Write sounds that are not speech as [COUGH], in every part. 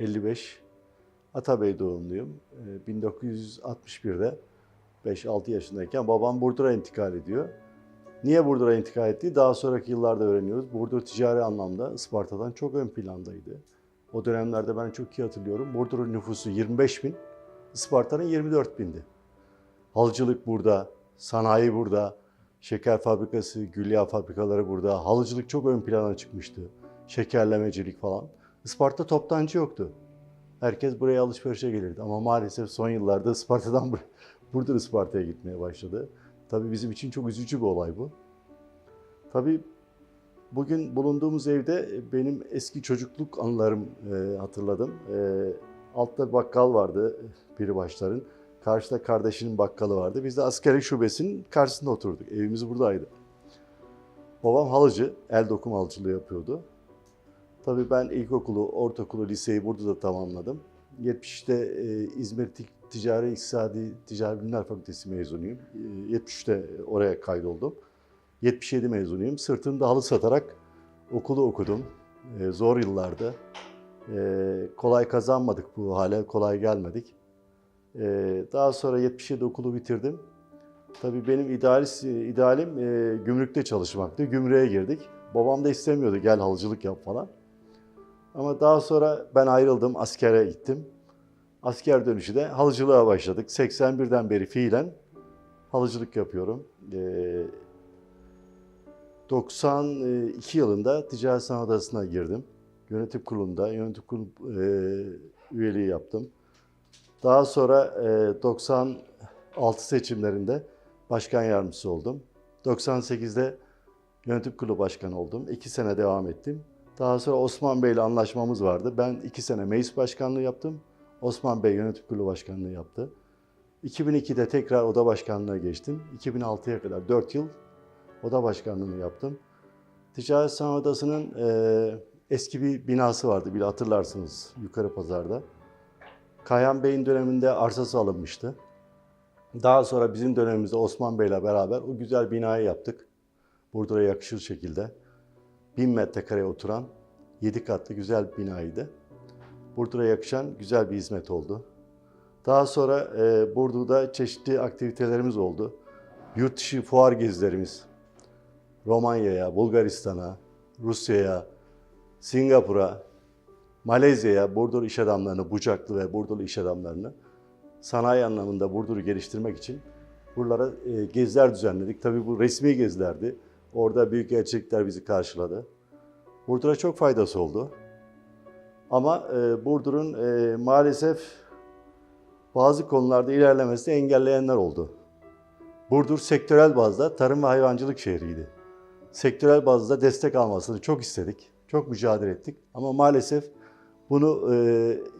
55. Atabey doğumluyum. Ee, 1961'de 5-6 yaşındayken babam Burdur'a intikal ediyor. Niye Burdur'a intikal etti? Daha sonraki yıllarda öğreniyoruz. Burdur ticari anlamda Isparta'dan çok ön plandaydı. O dönemlerde ben çok iyi hatırlıyorum. Burdur'un nüfusu 25 bin, Isparta'nın 24 bindi. Halıcılık burada, sanayi burada, şeker fabrikası, gülya fabrikaları burada. Halıcılık çok ön plana çıkmıştı. Şekerlemecilik falan. Isparta toptancı yoktu. Herkes buraya alışverişe gelirdi. Ama maalesef son yıllarda Isparta'dan bur- Burdur Isparta'ya gitmeye başladı. Tabii bizim için çok üzücü bir olay bu. Tabii bugün bulunduğumuz evde benim eski çocukluk anılarım e, hatırladım. E, altta bakkal vardı biri başların. Karşıda kardeşinin bakkalı vardı. Biz de askeri şubesinin karşısında oturduk. Evimiz buradaydı. Babam halıcı, el dokuma halıcılığı yapıyordu. Tabii ben ilkokulu, ortaokulu, liseyi burada da tamamladım. 70'te e, İzmir Ti- Ticari İktisadi Ticari Bilimler Fakültesi mezunuyum. E, 73'te oraya kaydoldum. 77 mezunuyum. Sırtımda halı satarak okulu okudum. E, zor yıllardı. E, kolay kazanmadık bu hale, kolay gelmedik. E, daha sonra 77 okulu bitirdim. Tabii benim idealist, idealim e, gümrükte çalışmaktı. Gümrüğe girdik. Babam da istemiyordu gel halıcılık yap falan. Ama daha sonra ben ayrıldım, askere gittim. Asker dönüşü de halıcılığa başladık. 81'den beri fiilen halıcılık yapıyorum. Ee, 92 yılında Ticaret Sanat Odası'na girdim. Yönetim kurulunda, yönetim kurulu e, üyeliği yaptım. Daha sonra e, 96 seçimlerinde başkan yardımcısı oldum. 98'de yönetim kurulu başkanı oldum. İki sene devam ettim. Daha sonra Osman Bey ile anlaşmamız vardı. Ben iki sene meclis başkanlığı yaptım. Osman Bey yönetim kurulu başkanlığı yaptı. 2002'de tekrar oda başkanlığına geçtim. 2006'ya kadar 4 yıl oda başkanlığını yaptım. Ticaret Sanat Odası'nın e, eski bir binası vardı, bile hatırlarsınız yukarı pazarda. Kayhan Bey'in döneminde arsası alınmıştı. Daha sonra bizim dönemimizde Osman Bey'le beraber o güzel binayı yaptık. Burdur'a yakışır şekilde. 1000 metrekareye oturan 7 katlı güzel bir binaydı. Burdur'a yakışan güzel bir hizmet oldu. Daha sonra e, Burdur'da çeşitli aktivitelerimiz oldu. Yurt dışı fuar gezilerimiz. Romanya'ya, Bulgaristan'a, Rusya'ya, Singapur'a, Malezya'ya Burdur iş adamlarını, Bucaklı ve Burdurlu iş adamlarını sanayi anlamında Burdur'u geliştirmek için buralara e, geziler düzenledik. Tabii bu resmi gezilerdi. Orada büyük elçilikler bizi karşıladı. Burdur'a çok faydası oldu. Ama e, Burdur'un e, maalesef bazı konularda ilerlemesini engelleyenler oldu. Burdur sektörel bazda tarım ve hayvancılık şehriydi. Sektörel bazda destek almasını çok istedik. Çok mücadele ettik. Ama maalesef bunu e,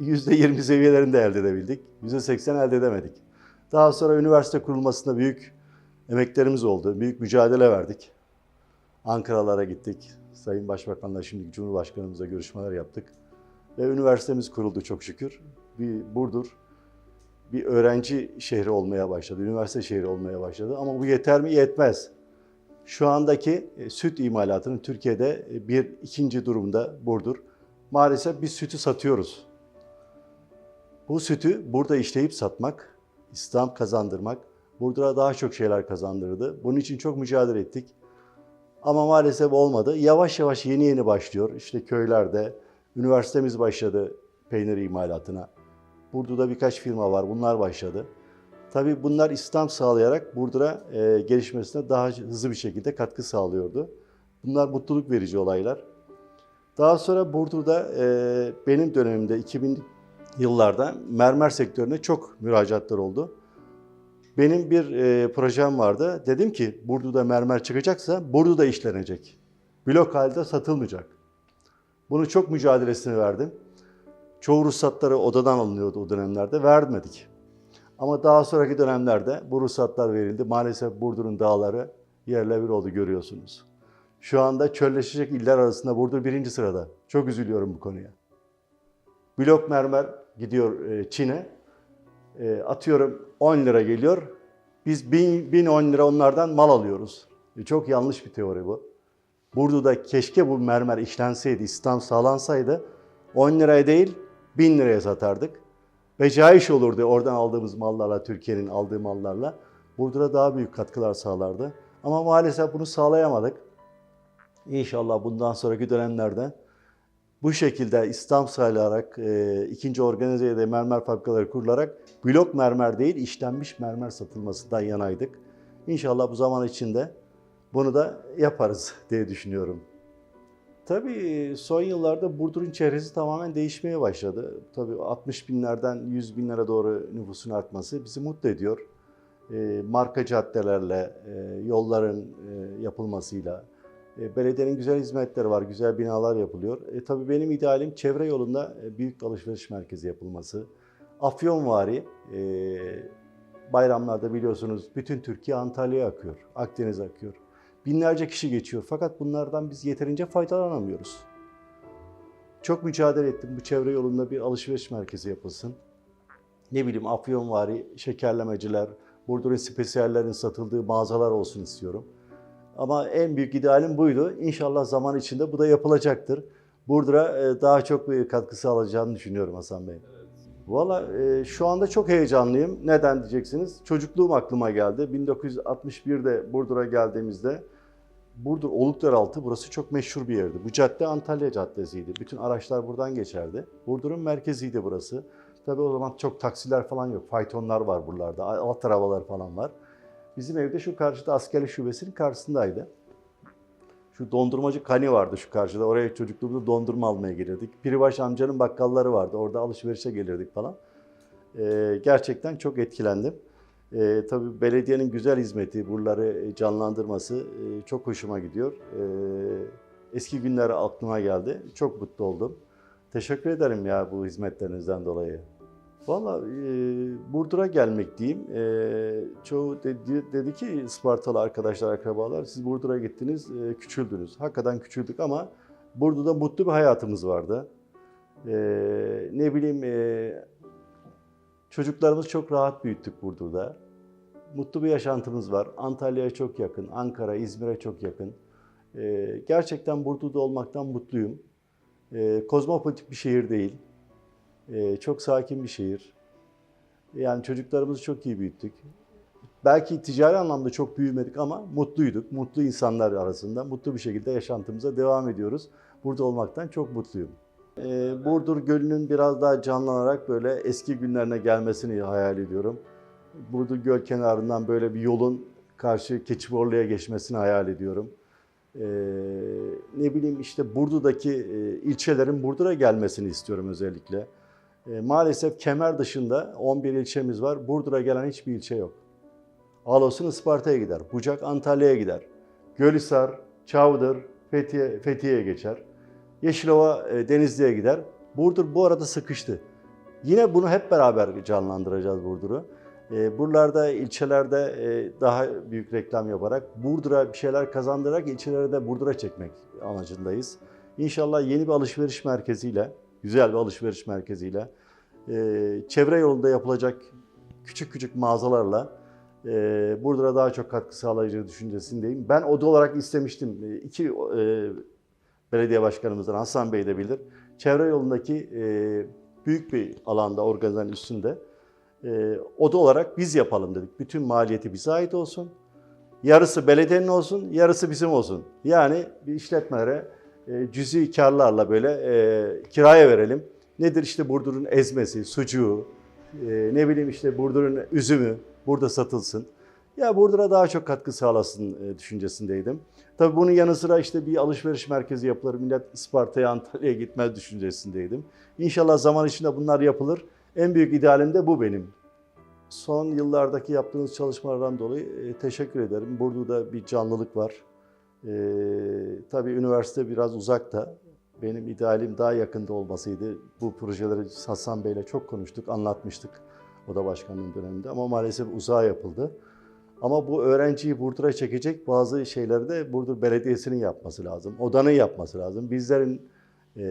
%20 seviyelerinde elde edebildik. %80 elde edemedik. Daha sonra üniversite kurulmasında büyük emeklerimiz oldu. Büyük mücadele verdik. Ankara'lara gittik. Sayın Başbakan'la şimdiki Cumhurbaşkanımızla görüşmeler yaptık. Ve üniversitemiz kuruldu çok şükür. Bir Burdur bir öğrenci şehri olmaya başladı, üniversite şehri olmaya başladı. Ama bu yeter mi? Yetmez. Şu andaki e, süt imalatının Türkiye'de e, bir ikinci durumda Burdur. Maalesef biz sütü satıyoruz. Bu sütü burada işleyip satmak, İslam kazandırmak, Burdur'a daha çok şeyler kazandırdı. Bunun için çok mücadele ettik. Ama maalesef olmadı. Yavaş yavaş yeni yeni başlıyor. İşte köylerde, üniversitemiz başladı peynir imalatına. Burdur'da birkaç firma var, bunlar başladı. Tabii bunlar İslam sağlayarak Burdur'a e, gelişmesine daha hızlı bir şekilde katkı sağlıyordu. Bunlar mutluluk verici olaylar. Daha sonra Burdur'da e, benim dönemimde 2000 yıllarda mermer sektörüne çok müracaatlar oldu. Benim bir e, projem vardı. Dedim ki Burdur'da mermer çıkacaksa Burdur'da işlenecek. Blok halde satılmayacak. Bunu çok mücadelesini verdim. Çoğu ruhsatları odadan alınıyordu o dönemlerde. Vermedik. Ama daha sonraki dönemlerde bu ruhsatlar verildi. Maalesef Burdur'un dağları yerle bir oldu görüyorsunuz. Şu anda çölleşecek iller arasında Burdur birinci sırada. Çok üzülüyorum bu konuya. Blok mermer gidiyor e, Çin'e. E, atıyorum 10 lira geliyor. Biz 1000, 1010 lira onlardan mal alıyoruz. E, çok yanlış bir teori bu. Burdur'da keşke bu mermer işlenseydi, İslam sağlansaydı 10 liraya değil 1000 liraya satardık. Becaiş olurdu oradan aldığımız mallarla, Türkiye'nin aldığı mallarla. Burdur'a daha büyük katkılar sağlardı. Ama maalesef bunu sağlayamadık. İnşallah bundan sonraki dönemlerde bu şekilde İslam sayılarak e, ikinci organize de mermer fabrikaları kurularak blok mermer değil işlenmiş mermer satılmasından yanaydık. İnşallah bu zaman içinde bunu da yaparız [LAUGHS] diye düşünüyorum. Tabii son yıllarda Burdur'un çehresi tamamen değişmeye başladı. Tabii 60 binlerden 100 binlere doğru nüfusun artması bizi mutlu ediyor. E, marka caddelerle, e, yolların e, yapılmasıyla, e, belediyenin güzel hizmetleri var, güzel binalar yapılıyor. E, tabii benim idealim çevre yolunda e, büyük alışveriş merkezi yapılması. Afyonvari, e, bayramlarda biliyorsunuz bütün Türkiye Antalya'ya akıyor, Akdeniz akıyor. Binlerce kişi geçiyor fakat bunlardan biz yeterince faydalanamıyoruz. Çok mücadele ettim bu çevre yolunda bir alışveriş merkezi yapılsın. Ne bileyim Afyonvari, şekerlemeciler, Burdur'un spesiyallerin satıldığı mağazalar olsun istiyorum. Ama en büyük idealim buydu. İnşallah zaman içinde bu da yapılacaktır. Burdur'a e, daha çok bir katkı sağlayacağını düşünüyorum Hasan Bey. Valla e, şu anda çok heyecanlıyım. Neden diyeceksiniz? Çocukluğum aklıma geldi. 1961'de Burdur'a geldiğimizde Burdur Oluklaraltı burası çok meşhur bir yerdi. Bu cadde Antalya Caddesi'ydi. Bütün araçlar buradan geçerdi. Burdur'un merkeziydi burası. Tabii o zaman çok taksiler falan yok. Faytonlar var buralarda. Alt arabalar falan var. Bizim evde şu karşıda askerlik şubesinin karşısındaydı. Şu dondurmacı Kani vardı şu karşıda. Oraya çocukluğumuzda dondurma almaya gelirdik. Piribaş amcanın bakkalları vardı. Orada alışverişe gelirdik falan. Ee, gerçekten çok etkilendim. Ee, tabii belediyenin güzel hizmeti, buraları canlandırması e, çok hoşuma gidiyor. Ee, eski günler aklıma geldi. Çok mutlu oldum. Teşekkür ederim ya bu hizmetlerinizden dolayı. Valla e, Burdur'a gelmek diyeyim. E, çoğu dedi, dedi ki Ispartalı arkadaşlar, akrabalar siz Burdur'a gittiniz, e, küçüldünüz. Hakikaten küçüldük ama Burdur'da mutlu bir hayatımız vardı. E, ne bileyim e, çocuklarımız çok rahat büyüttük Burdur'da. Mutlu bir yaşantımız var. Antalya'ya çok yakın, Ankara, İzmir'e çok yakın. E, gerçekten Burdur'da olmaktan mutluyum. E, kozmopolitik bir şehir değil. Ee, çok sakin bir şehir. Yani çocuklarımızı çok iyi büyüttük. Belki ticari anlamda çok büyümedik ama mutluyduk. Mutlu insanlar arasında mutlu bir şekilde yaşantımıza devam ediyoruz. Burada olmaktan çok mutluyum. Ee, Burdur Gölü'nün biraz daha canlanarak böyle eski günlerine gelmesini hayal ediyorum. Burdur Göl kenarından böyle bir yolun karşı Keçiborlu'ya geçmesini hayal ediyorum. Ee, ne bileyim işte Burdur'daki e, ilçelerin Burdur'a gelmesini istiyorum özellikle. E, maalesef kemer dışında 11 ilçemiz var. Burdur'a gelen hiçbir ilçe yok. Ağlasun Isparta'ya gider. Bucak Antalya'ya gider. Gölhisar, Çavdır, Fethiye, Fethiye'ye geçer. Yeşilova e, Denizli'ye gider. Burdur bu arada sıkıştı. Yine bunu hep beraber canlandıracağız Burdur'u. E, buralarda, ilçelerde e, daha büyük reklam yaparak, Burdur'a bir şeyler kazandırarak ilçeleri de Burdur'a çekmek amacındayız. İnşallah yeni bir alışveriş merkeziyle, güzel bir alışveriş merkeziyle, e, çevre yolunda yapılacak küçük küçük mağazalarla e, Burdur'a daha çok katkı sağlayacağı düşüncesindeyim. Ben oda olarak istemiştim. E, iki e, belediye başkanımızdan Hasan Bey de bilir. Çevre yolundaki e, büyük bir alanda organizenin üstünde e, oda olarak biz yapalım dedik. Bütün maliyeti bize ait olsun. Yarısı belediyenin olsun, yarısı bizim olsun. Yani bir işletmelere cüzi karlarla böyle e, kiraya verelim. Nedir işte Burdur'un ezmesi, sucuğu, e, ne bileyim işte Burdur'un üzümü burada satılsın. Ya Burdur'a daha çok katkı sağlasın e, düşüncesindeydim. Tabii bunun yanı sıra işte bir alışveriş merkezi yapılır. Millet Isparta'ya, Antalya'ya gitmez düşüncesindeydim. İnşallah zaman içinde bunlar yapılır. En büyük idealim de bu benim. Son yıllardaki yaptığınız çalışmalardan dolayı e, teşekkür ederim. Burdur'da bir canlılık var. E, tabii üniversite biraz uzakta. Benim idealim daha yakında olmasıydı. Bu projeleri Hasan Bey'le çok konuştuk, anlatmıştık oda başkanlığım döneminde ama maalesef uzağa yapıldı. Ama bu öğrenciyi Burdur'a çekecek bazı şeyleri de Burdur Belediyesi'nin yapması lazım. Odanın yapması lazım. Bizlerin e,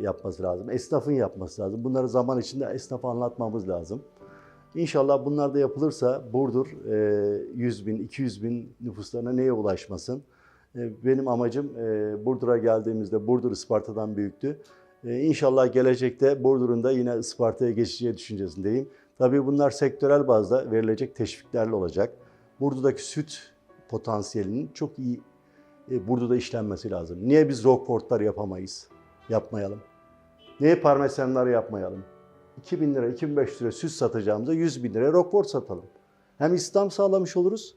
yapması lazım. Esnafın yapması lazım. Bunları zaman içinde esnafa anlatmamız lazım. İnşallah bunlar da yapılırsa Burdur e, 100 bin, 200 bin nüfuslarına neye ulaşmasın? E, benim amacım e, Burdur'a geldiğimizde Burdur Isparta'dan büyüktü. E, inşallah gelecekte Burdur'un da yine Isparta'ya geçeceği düşüncesindeyim. Tabii bunlar sektörel bazda verilecek teşviklerle olacak. Burdur'daki süt potansiyelinin çok iyi Burdur'da işlenmesi lazım. Niye biz Rockport'lar yapamayız? Yapmayalım. Niye parmesanlar yapmayalım? 2000 lira, 2500 lira süt satacağımıza 100 bin liraya Rockport satalım. Hem İslam sağlamış oluruz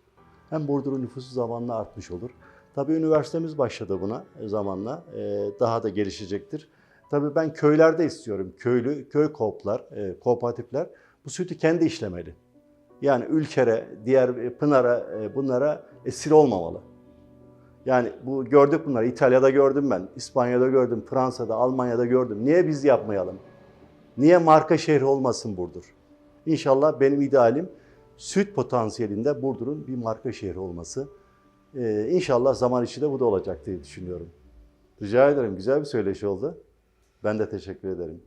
hem Burdur'un nüfusu zamanla artmış olur. Tabii üniversitemiz başladı buna e, zamanla. E, daha da gelişecektir. Tabii ben köylerde istiyorum. Köylü, köy kooplar, e, kooperatifler bu sütü kendi işlemeli. Yani ülkere, diğer Pınar'a bunlara esir olmamalı. Yani bu gördük bunları. İtalya'da gördüm ben, İspanya'da gördüm, Fransa'da, Almanya'da gördüm. Niye biz yapmayalım? Niye marka şehri olmasın Burdur? İnşallah benim idealim süt potansiyelinde Burdur'un bir marka şehri olması. Ee, inşallah zaman içinde bu da olacak diye düşünüyorum. Rica ederim. Güzel bir söyleşi oldu. Ben de teşekkür ederim.